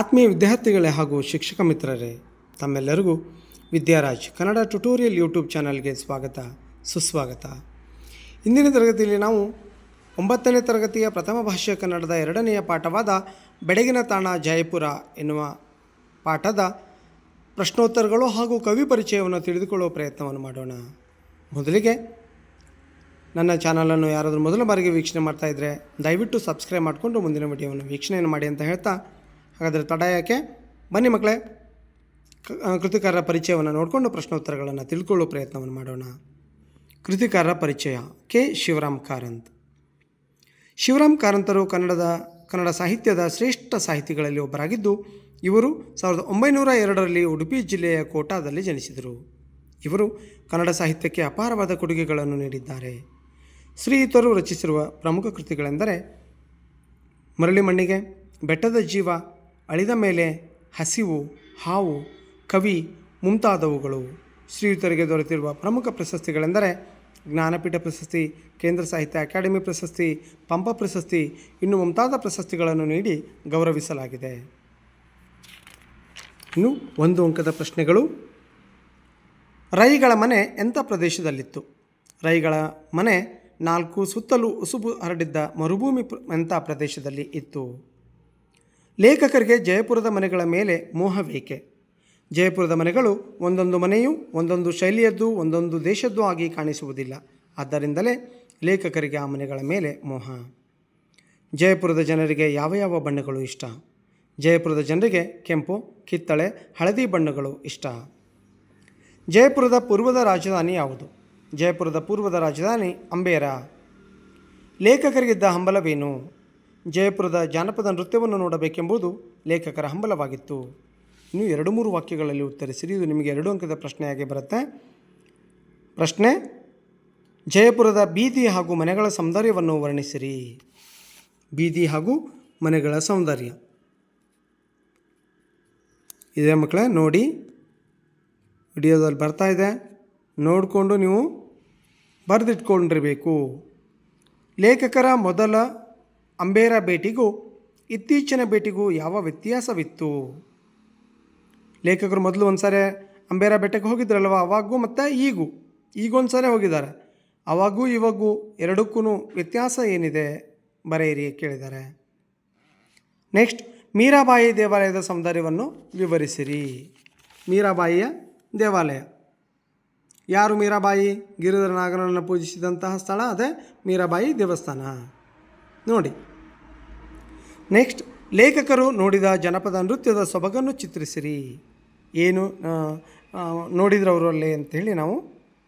ಆತ್ಮೀಯ ವಿದ್ಯಾರ್ಥಿಗಳೇ ಹಾಗೂ ಶಿಕ್ಷಕ ಮಿತ್ರರೇ, ತಮ್ಮೆಲ್ಲರಿಗೂ ವಿದ್ಯಾರಾಜ್ ಕನ್ನಡ ಟ್ಯುಟೋರಿಯಲ್ ಯೂಟ್ಯೂಬ್ ಚಾನಲ್ಗೆ ಸ್ವಾಗತ, ಸುಸ್ವಾಗತ. ಇಂದಿನ ತರಗತಿಯಲ್ಲಿ ನಾವು ಒಂಬತ್ತನೇ ತರಗತಿಯ ಪ್ರಥಮ ಭಾಷೆ ಕನ್ನಡದ ಎರಡನೆಯ ಪಾಠವಾದ ಬೆಡಗಿನ ತಾಣ ಜಯಪುರ ಎನ್ನುವ ಪಾಠದ ಪ್ರಶ್ನೋತ್ತರಗಳು ಹಾಗೂ ಕವಿ ಪರಿಚಯವನ್ನು ತಿಳಿದುಕೊಳ್ಳುವ ಪ್ರಯತ್ನವನ್ನು ಮಾಡೋಣ. ಮೊದಲಿಗೆ ನನ್ನ ಚಾನಲನ್ನು ಯಾರಾದರೂ ಮೊದಲ ಬಾರಿಗೆ ವೀಕ್ಷಣೆ ಮಾಡ್ತಾ ಇದ್ದರೆ ದಯವಿಟ್ಟು ಸಬ್ಸ್ಕ್ರೈಬ್ ಮಾಡಿಕೊಂಡು ಮುಂದಿನ ವಿಡಿಯೋವನ್ನು ವೀಕ್ಷಣೆಯನ್ನು ಮಾಡಿ ಅಂತ ಹೇಳ್ತಾ ಹಾಗಾದರೆ ತಡ ಯಾಕೆ? ಬನ್ನಿ ಮಕ್ಕಳೇ ಕೃತಿಕಾರರ ಪರಿಚಯವನ್ನು ನೋಡಿಕೊಂಡು ಪ್ರಶ್ನೋತ್ತರಗಳನ್ನು ತಿಳ್ಕೊಳ್ಳೋ ಪ್ರಯತ್ನವನ್ನು ಮಾಡೋಣ. ಕೃತಿಕಾರರ ಪರಿಚಯ, ಕೆ. ಶಿವರಾಮ್ ಕಾರಂತ್. ಶಿವರಾಮ್ ಕಾರಂತರು ಕನ್ನಡದ, ಕನ್ನಡ ಸಾಹಿತ್ಯದ ಶ್ರೇಷ್ಠ ಸಾಹಿತಿಗಳಲ್ಲಿ ಒಬ್ಬರಾಗಿದ್ದು, ಇವರು ಸಾವಿರದ ಒಂಬೈನೂರ ಎರಡರಲ್ಲಿ ಉಡುಪಿ ಜಿಲ್ಲೆಯ ಕೋಟಾದಲ್ಲಿ ಜನಿಸಿದರು. ಇವರು ಕನ್ನಡ ಸಾಹಿತ್ಯಕ್ಕೆ ಅಪಾರವಾದ ಕೊಡುಗೆಗಳನ್ನು ನೀಡಿದ್ದಾರೆ. ಶ್ರೀಯುತರು ರಚಿಸಿರುವ ಪ್ರಮುಖ ಕೃತಿಗಳೆಂದರೆ ಮರಳಿ ಮಣ್ಣಿಗೆ, ಬೆಟ್ಟದ ಜೀವ ಅಳಿದ ಮೇಲೆ ಹಸಿವು, ಹಾವು, ಕವಿ ಮುಂತಾದವುಗಳು. ಶ್ರೀಯುತರಿಗೆ ದೊರೆತಿರುವ ಪ್ರಮುಖ ಪ್ರಶಸ್ತಿಗಳೆಂದರೆ ಜ್ಞಾನಪೀಠ ಪ್ರಶಸ್ತಿ, ಕೇಂದ್ರ ಸಾಹಿತ್ಯ ಅಕಾಡೆಮಿ ಪ್ರಶಸ್ತಿ, ಪಂಪ ಪ್ರಶಸ್ತಿ, ಇನ್ನು ಮುಂತಾದ ಪ್ರಶಸ್ತಿಗಳನ್ನು ನೀಡಿ ಗೌರವಿಸಲಾಗಿದೆ. ಇನ್ನು ಒಂದು ಅಂಕದ ಪ್ರಶ್ನೆಗಳು. ರೈಗಳ ಮನೆ ಎಂಥ ಪ್ರದೇಶದಲ್ಲಿತ್ತು? ರೈಗಳ ಮನೆ ನಾಲ್ಕು ಸುತ್ತಲೂ ಉಸುಬು ಹರಡಿದ್ದ ಮರುಭೂಮಿ ಎಂಥ ಪ್ರದೇಶದಲ್ಲಿ ಇತ್ತು? ಲೇಖಕರಿಗೆ ಜಯಪುರದ ಮನೆಗಳ ಮೇಲೆ ಮೋಹವೇಕೆ? ಜಯಪುರದ ಮನೆಗಳು ಒಂದೊಂದು ಮನೆಯು, ಒಂದೊಂದು ಶೈಲಿಯದ್ದು, ಒಂದೊಂದು ದೇಶದ್ದು ಆಗಿ ಕಾಣಿಸುವುದಿಲ್ಲ. ಆದ್ದರಿಂದಲೇ ಲೇಖಕರಿಗೆ ಆ ಮನೆಗಳ ಮೇಲೆ ಮೋಹ. ಜಯಪುರದ ಜನರಿಗೆ ಯಾವ ಯಾವ ಬಣ್ಣಗಳು ಇಷ್ಟ? ಜಯಪುರದ ಜನರಿಗೆ ಕೆಂಪು, ಕಿತ್ತಳೆ, ಹಳದಿ ಬಣ್ಣಗಳು ಇಷ್ಟ. ಜಯಪುರದ ಪೂರ್ವದ ರಾಜಧಾನಿ ಯಾವುದು? ಜಯಪುರದ ಪೂರ್ವದ ರಾಜಧಾನಿ ಅಂಬೇರ. ಲೇಖಕರಿಗಿದ್ದ ಹಂಬಲವೇನು? ಜಯಪುರದ ಜಾನಪದ ನೃತ್ಯವನ್ನು ನೋಡಬೇಕೆಂಬುದು ಲೇಖಕರ ಹಂಬಲವಾಗಿತ್ತು. ಇನ್ನು ಎರಡು ಮೂರು ವಾಕ್ಯಗಳಲ್ಲಿ ಉತ್ತರಿಸಿರಿ. ಇದು ನಿಮಗೆ ಎರಡು ಅಂಕದ ಪ್ರಶ್ನೆಯಾಗಿ ಬರುತ್ತೆ. ಪ್ರಶ್ನೆ, ಜಯಪುರದ ಬೀದಿ ಹಾಗೂ ಮನೆಗಳ ಸೌಂದರ್ಯವನ್ನು ವರ್ಣಿಸಿರಿ. ಬೀದಿ ಹಾಗೂ ಮನೆಗಳ ಸೌಂದರ್ಯ. ಇದೆ ಮಕ್ಕಳೇ, ನೋಡಿ. ವಿಡಿಯೋದಲ್ಲಿ ಬರ್ತಾ ಇದೆ. ನೋಡಿಕೊಂಡು ನೀವು ಬರೆದಿಟ್ಕೊಂಡಿರಬೇಕು. ಲೇಖಕರ ಮೊದಲ ಅಂಬೇರ ಭೇಟಿಗೂ, ಇತ್ತೀಚಿನ ಭೇಟಿಗೂ ಯಾವ ವ್ಯತ್ಯಾಸವಿತ್ತು? ಲೇಖಕರು ಮೊದಲು ಒಂದು ಸಾರಿ ಅಂಬೇರ ಬೆಟ್ಟಕ್ಕೆ ಹೋಗಿದ್ರಲ್ವ? ಅವಾಗೂ ಮತ್ತು ಈಗೂ. ಈಗ ಒಂದು ಸಾರಿ ಹೋಗಿದ್ದಾರೆ. ಅವಾಗೂ ಇವಾಗೂ ಎರಡಕ್ಕೂ ವ್ಯತ್ಯಾಸ ಏನಿದೆ? ಬರೆಯಿರಿ ಕೇಳಿದ್ದಾರೆ. ನೆಕ್ಸ್ಟ್, ಮೀರಾಬಾಯಿ ದೇವಾಲಯದ ಸೌಂದರ್ಯವನ್ನು ವಿವರಿಸಿರಿ. ಮೀರಾಬಾಯಿಯ ದೇವಾಲಯ. ಯಾರು ಮೀರಾಬಾಯಿ? ಗಿರಿಧರ ನಾಗರನ್ನು ಪೂಜಿಸಿದಂತಹ ಸ್ಥಳ ಅದೇ ಮೀರಾಬಾಯಿ ದೇವಸ್ಥಾನ. ನೋಡಿ ನೆಕ್ಸ್ಟ್ ಲೇಖಕರು ನೋಡಿದ ಜನಪದ ನೃತ್ಯದ ಸೊಬಗನ್ನು ಚಿತ್ರಿಸಿರಿ. ಏನು ನೋಡಿದ್ರವರು ಅಲ್ಲಿ ಅಂಥೇಳಿ ನಾವು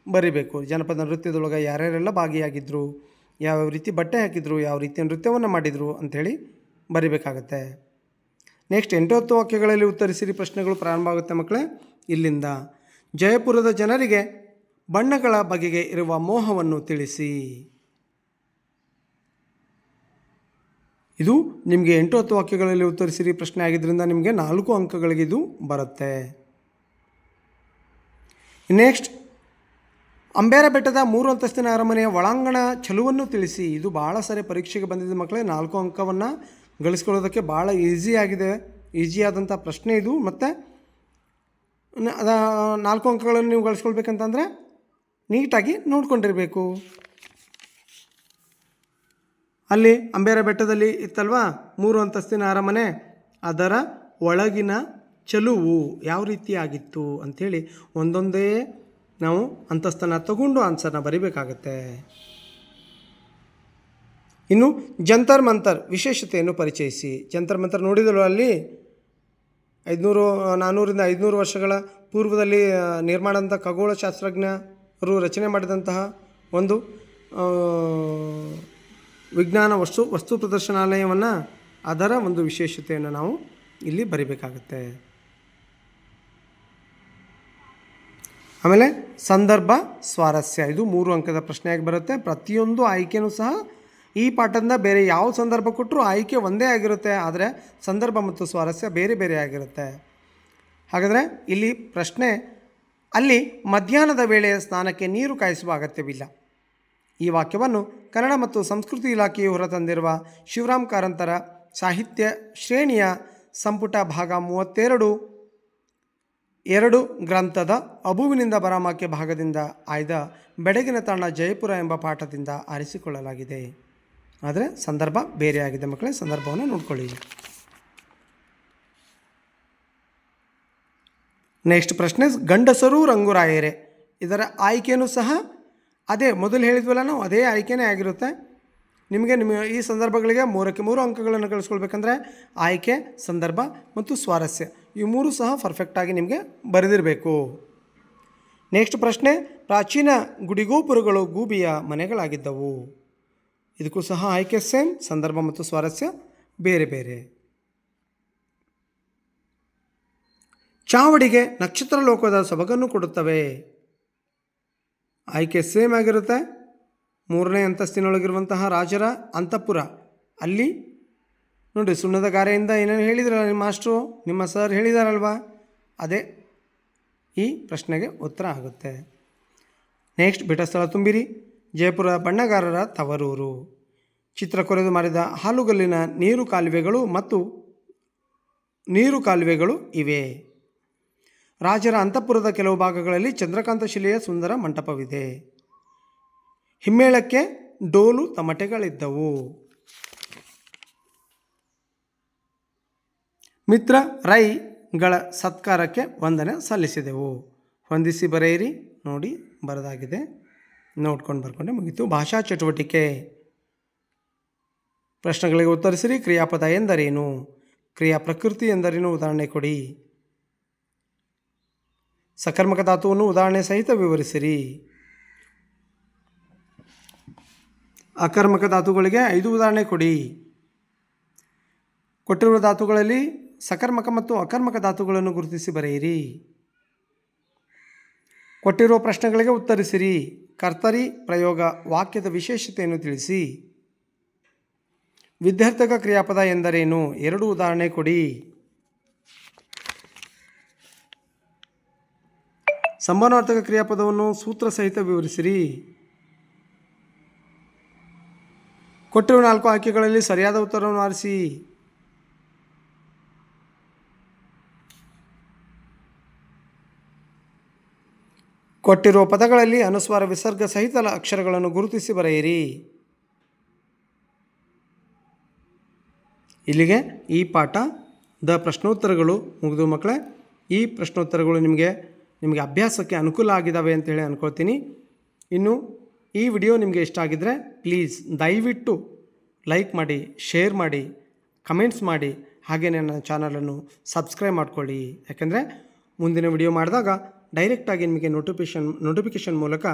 ಬರಿಬೇಕು. ಜನಪದ ನೃತ್ಯದೊಳಗೆ ಯಾರ್ಯಾರೆಲ್ಲ ಭಾಗಿಯಾಗಿದ್ದರು ಯಾವ್ಯಾವ ರೀತಿ ಬಟ್ಟೆ ಹಾಕಿದ್ರು, ಯಾವ ರೀತಿಯ ನೃತ್ಯವನ್ನು ಮಾಡಿದರು ಅಂಥೇಳಿ ಬರಿಬೇಕಾಗತ್ತೆ. ನೆಕ್ಸ್ಟ್ ಎಂಟು ವಾಕ್ಯಗಳಲ್ಲಿ ಉತ್ತರಿಸಿರಿ ಪ್ರಶ್ನೆಗಳು ಪ್ರಾರಂಭ ಆಗುತ್ತೆ ಮಕ್ಕಳೇ. ಇಲ್ಲಿಂದ, ಜಯಪುರದ ಜನರಿಗೆ ಬಣ್ಣಗಳ ಬಗೆಗೆ ಇರುವ ಮೋಹವನ್ನು ತಿಳಿಸಿ. ಇದು ನಿಮಗೆ ಎಂಟು ಹತ್ತು ವಾಕ್ಯಗಳಲ್ಲಿ ಉತ್ತರಿಸಿರಿ. ಪ್ರಶ್ನೆ ಆಗಿದ್ದರಿಂದ ನಿಮಗೆ ನಾಲ್ಕು ಅಂಕಗಳಿಗೆ ಇದು ಬರುತ್ತೆ. ನೆಕ್ಸ್ಟ್, ಅಂಬೇರ ಬೆಟ್ಟದ ಮೂರು ಅಂತಸ್ತಿನ ಅರಮನೆಯ ಒಳಾಂಗಣ ಚಲುವನ್ನು ತಿಳಿಸಿ. ಇದು ಭಾಳ ಸರಿ ಪರೀಕ್ಷೆಗೆ ಬಂದಿದ್ದ ಮಕ್ಕಳೇ. ನಾಲ್ಕು ಅಂಕವನ್ನು ಗಳಿಸ್ಕೊಳ್ಳೋದಕ್ಕೆ ಭಾಳ ಈಸಿ ಆಗಿದೆ. ಈಸಿಯಾದಂಥ ಪ್ರಶ್ನೆ ಇದು. ಮತ್ತು ಅದ ನಾಲ್ಕು ಅಂಕಗಳನ್ನು ನೀವು ಗಳಿಸ್ಕೊಳ್ಬೇಕಂತಂದರೆ ನೀಟಾಗಿ ನೋಡ್ಕೊಂಡಿರಬೇಕು. ಅಲ್ಲಿ ಅಂಬೇರ ಬೆಟ್ಟದಲ್ಲಿ ಇತ್ತಲ್ವಾ? ಮೂರು ಅಂತಸ್ತಿನ ಅರಮನೆ. ಅದರ ಒಳಗಿನ ಚಲುವು ಯಾವ ರೀತಿಯಾಗಿತ್ತು ಅಂಥೇಳಿ ಒಂದೊಂದೇ ನಾವು ಅಂತಸ್ತನ್ನು ತಗೊಂಡು ಆನ್ಸರ್ನ ಬರಿಬೇಕಾಗತ್ತೆ. ಇನ್ನು ಜಂತರ್ ಮಂತರ್ ವಿಶೇಷತೆಯನ್ನು ಪರಿಚಯಿಸಿ. ಜಂತರ್ ಮಂತರ್ ನೋಡಿದಳು ಅಲ್ಲಿ? ಐದುನೂರು ನಾನ್ನೂರಿಂದ ಐದುನೂರು ವರ್ಷಗಳ ಪೂರ್ವದಲ್ಲಿ ನಿರ್ಮಾಣ ನಿರ್ಮಾಣದಂಥ ಖಗೋಳಶಾಸ್ತ್ರಜ್ಞರು ರಚನೆ ಮಾಡಿದಂತಹ ಒಂದು ವಿಜ್ಞಾನ ವಸ್ತು ವಸ್ತು ಪ್ರದರ್ಶನಾಲಯವನ್ನು ಅದರ ಒಂದು ವಿಶೇಷತೆಯನ್ನು ನಾವು ಇಲ್ಲಿ ಬರಿಬೇಕಾಗತ್ತೆ. ಆಮೇಲೆ ಸಂದರ್ಭ, ಸ್ವಾರಸ್ಯ. ಇದು ಮೂರು ಅಂಕದ ಪ್ರಶ್ನೆಯಾಗಿ ಬರುತ್ತೆ. ಪ್ರತಿಯೊಂದು ಆಯ್ಕೆಯೂ ಸಹ ಈ ಪಾಠದಿಂದ ಬೇರೆ ಯಾವ ಸಂದರ್ಭ ಕೊಟ್ಟರೂ ಆಯ್ಕೆ ಒಂದೇ ಆಗಿರುತ್ತೆ. ಆದರೆ ಸಂದರ್ಭ ಮತ್ತು ಸ್ವಾರಸ್ಯ ಬೇರೆ ಬೇರೆ ಆಗಿರುತ್ತೆ. ಹಾಗಾದರೆ ಇಲ್ಲಿ ಪ್ರಶ್ನೆ, ಅಲ್ಲಿ ಮಧ್ಯಾಹ್ನದ ವೇಳೆಯ ಸ್ನಾನಕ್ಕೆ ನೀರು ಕಾಯಿಸುವ ಅಗತ್ಯವಿಲ್ಲ. ಈ ವಾಕ್ಯವನ್ನು ಕನ್ನಡ ಮತ್ತು ಸಂಸ್ಕೃತಿ ಇಲಾಖೆಯು ಹೊರತಂದಿರುವ ಶಿವರಾಮ್ ಕಾರಂತರ ಸಾಹಿತ್ಯ ಶ್ರೇಣಿಯ ಸಂಪುಟ ಭಾಗ ಮೂವತ್ತೆರಡು, ಎರಡು ಗ್ರಂಥದ ಅಬುವಿನಿಂದ ಬರಾಮಕ್ಕೆ ಭಾಗದಿಂದ ಆಯ್ದ ಬೆಡಗಿನ ತಾಣ ಜಯಪುರ ಎಂಬ ಪಾಠದಿಂದ ಆರಿಸಿಕೊಳ್ಳಲಾಗಿದೆ. ಆದರೆ ಸಂದರ್ಭ ಬೇರೆಯಾಗಿದೆ ಮಕ್ಕಳೇ, ಸಂದರ್ಭವನ್ನು ನೋಡ್ಕೊಳ್ಳಿ. ನೆಕ್ಸ್ಟ್ ಪ್ರಶ್ನೆ, ಗಂಡಸರು ರಂಗುರಾಯರೆ. ಇದರ ಆಯ್ಕೆಯೂ ಸಹ ಅದೇ ಮೊದಲು ಹೇಳಿದ್ವಲ್ಲ ನಾವು, ಅದೇ ಆಯ್ಕೆನೇ ಆಗಿರುತ್ತೆ. ನಿಮಗೆ ನಿಮ್ಮ ಈ ಸಂದರ್ಭಗಳಿಗೆ ಮೂರಕ್ಕೆ ಮೂರು ಅಂಕಗಳನ್ನು ಗಳಿಸ್ಕೊಳ್ಬೇಕಂದ್ರೆ ಆಯ್ಕೆ, ಸಂದರ್ಭ ಮತ್ತು ಸ್ವಾರಸ್ಯ. ಈ ಮೂರು ಸಹ ಪರ್ಫೆಕ್ಟಾಗಿ ನಿಮಗೆ ಬರೆದಿರಬೇಕು. ನೆಕ್ಸ್ಟ್ ಪ್ರಶ್ನೆ, ಪ್ರಾಚೀನ ಗುಡಿಗೋಪುರಗಳು ಗೂಬಿಯ ಮನೆಗಳಾಗಿದ್ದವು. ಇದಕ್ಕೂ ಸಹ ಆಯ್ಕೆ ಸೇಮ್ ಸಂದರ್ಭ ಮತ್ತು ಸ್ವಾರಸ್ಯ ಬೇರೆ ಬೇರೆ. ಚಾವಡಿಗೆ ನಕ್ಷತ್ರ ಲೋಕದ ಸೊಬಗನ್ನು ಕೊಡುತ್ತವೆ. ಆಯ್ಕೆ ಸೇಮ್ ಆಗಿರುತ್ತೆ. ಮೂರನೇ ಅಂತಸ್ತಿನೊಳಗಿರುವಂತಹ ರಾಜರ ಅಂತಃಪುರ. ಅಲ್ಲಿ ನೋಡಿ ಸುಣ್ಣದ ಗಾರೆಯಿಂದ ಏನೇನು ಹೇಳಿದ್ರಲ್ಲ ನಿಮ್ಮ ಮಾಸ್ಟ್ರು, ನಿಮ್ಮ ಸರ್ ಹೇಳಿದಾರಲ್ವಾ? ಅದೇ ಈ ಪ್ರಶ್ನೆಗೆ ಉತ್ತರ ಆಗುತ್ತೆ. ನೆಕ್ಸ್ಟ್ ಬೆಟ್ಟಸ್ಥಳ ತುಂಬಿರಿ. ಜಯಪುರ ಬಣ್ಣಗಾರರ ತವರೂರು. ಚಿತ್ರ ಕೊರೆದು ಮಾಡಿದ ಹಾಲುಗಲ್ಲಿನ ನೀರು ಕಾಲುವೆಗಳು ಮತ್ತು ನೀರು ಕಾಲುವೆಗಳು ಇವೆ. ರಾಜರ ಅಂತಃಪುರದ ಕೆಲವು ಭಾಗಗಳಲ್ಲಿ ಚಂದ್ರಕಾಂತ ಶಿಲೆಯ ಸುಂದರ ಮಂಟಪವಿದೆ. ಹಿಮ್ಮೇಳಕ್ಕೆ ಡೋಲು ತಮಟೆಗಳಿದ್ದವು. ಮಿತ್ರ ರೈಗಳ ಸತ್ಕಾರಕ್ಕೆ ವಂದನೆ ಸಲ್ಲಿಸಿದೆವು. ಹೊಂದಿಸಿ ಬರೆಯಿರಿ, ನೋಡಿ ಬರದಾಗಿದೆ. ನೋಡ್ಕೊಂಡು ಬರ್ಕೊಂಡೆ ಮುಗಿತು. ಭಾಷಾ ಚಟುವಟಿಕೆ. ಪ್ರಶ್ನೆಗಳಿಗೆ ಉತ್ತರಿಸಿರಿ, ಕ್ರಿಯಾಪದ ಎಂದರೇನು? ಕ್ರಿಯಾ ಪ್ರಕೃತಿ ಎಂದರೇನು? ಉದಾಹರಣೆ ಕೊಡಿ. ಸಕರ್ಮಕ ಧಾತುವನ್ನು ಉದಾಹರಣೆ ಸಹಿತ ವಿವರಿಸಿರಿ. ಅಕರ್ಮಕ ಧಾತುಗಳಿಗೆ ಐದು ಉದಾಹರಣೆ ಕೊಡಿ. ಕೊಟ್ಟಿರುವ ಧಾತುಗಳಲ್ಲಿ ಸಕರ್ಮಕ ಮತ್ತು ಅಕರ್ಮಕ ಧಾತುಗಳನ್ನು ಗುರುತಿಸಿ ಬರೆಯಿರಿ. ಕೊಟ್ಟಿರುವ ಪ್ರಶ್ನೆಗಳಿಗೆ ಉತ್ತರಿಸಿರಿ. ಕರ್ತರಿ ಪ್ರಯೋಗ ವಾಕ್ಯದ ವಿಶೇಷತೆಯನ್ನು ತಿಳಿಸಿ. ವಿದ್ಯಾರ್ಥಕ ಕ್ರಿಯಾಪದ ಎಂದರೇನು? ಎರಡು ಉದಾಹರಣೆ ಕೊಡಿ. ಸಂಬಂಧಾರ್ಥಕ ಕ್ರಿಯಾಪದವನ್ನು ಸೂತ್ರ ಸಹಿತ ವಿವರಿಸಿರಿ. ಕೊಟ್ಟಿರುವ ನಾಲ್ಕು ಆಯ್ಕೆಗಳಲ್ಲಿ ಸರಿಯಾದ ಉತ್ತರವನ್ನು ಆರಿಸಿ. ಕೊಟ್ಟಿರುವ ಪದಗಳಲ್ಲಿ ಅನುಸ್ವಾರ ವಿಸರ್ಗ ಸಹಿತ ಅಕ್ಷರಗಳನ್ನು ಗುರುತಿಸಿ ಬರೆಯಿರಿ. ಇಲ್ಲಿಗೆ ಈ ಪಾಠ. ದ ಪ್ರಶ್ನೋತ್ತರಗಳು ಮುಗಿದು ಮಕ್ಕಳೇ, ಈ ಪ್ರಶ್ನೋತ್ತರಗಳು ನಿಮಗೆ ನಿಮಗೆ ಅಭ್ಯಾಸಕ್ಕೆ ಅನುಕೂಲ ಆಗಿದ್ದಾವೆ ಅಂತೇಳಿ ಅಂದ್ಕೊಳ್ತೀನಿ ಇನ್ನು ಈ ವಿಡಿಯೋ ನಿಮಗೆ ಇಷ್ಟ ಆಗಿದ್ದರೆ ಪ್ಲೀಸ್ ದಯವಿಟ್ಟು ಲೈಕ್ ಮಾಡಿ, ಶೇರ್ ಮಾಡಿ, ಕಮೆಂಟ್ಸ್ ಮಾಡಿ. ಹಾಗೆ ನನ್ನ ಚಾನಲನ್ನು ಸಬ್ಸ್ಕ್ರೈಬ್ ಮಾಡ್ಕೊಳ್ಳಿ. ಯಾಕೆಂದರೆ ಮುಂದಿನ ವಿಡಿಯೋ ಮಾಡಿದಾಗ ಡೈರೆಕ್ಟಾಗಿ ನಿಮಗೆ ನೋಟಿಫಿಕೇಷನ್ ನೋಟಿಫಿಕೇಷನ್ ಮೂಲಕ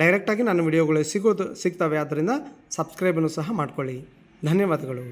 ಡೈರೆಕ್ಟಾಗಿ ನನ್ನ ವಿಡಿಯೋಗಳು ಸಿಗೋದು, ಸಿಗ್ತವೆ. ಆದ್ದರಿಂದ ಸಬ್ಸ್ಕ್ರೈಬನ್ನು ಸಹ ಮಾಡ್ಕೊಳ್ಳಿ. ಧನ್ಯವಾದಗಳು.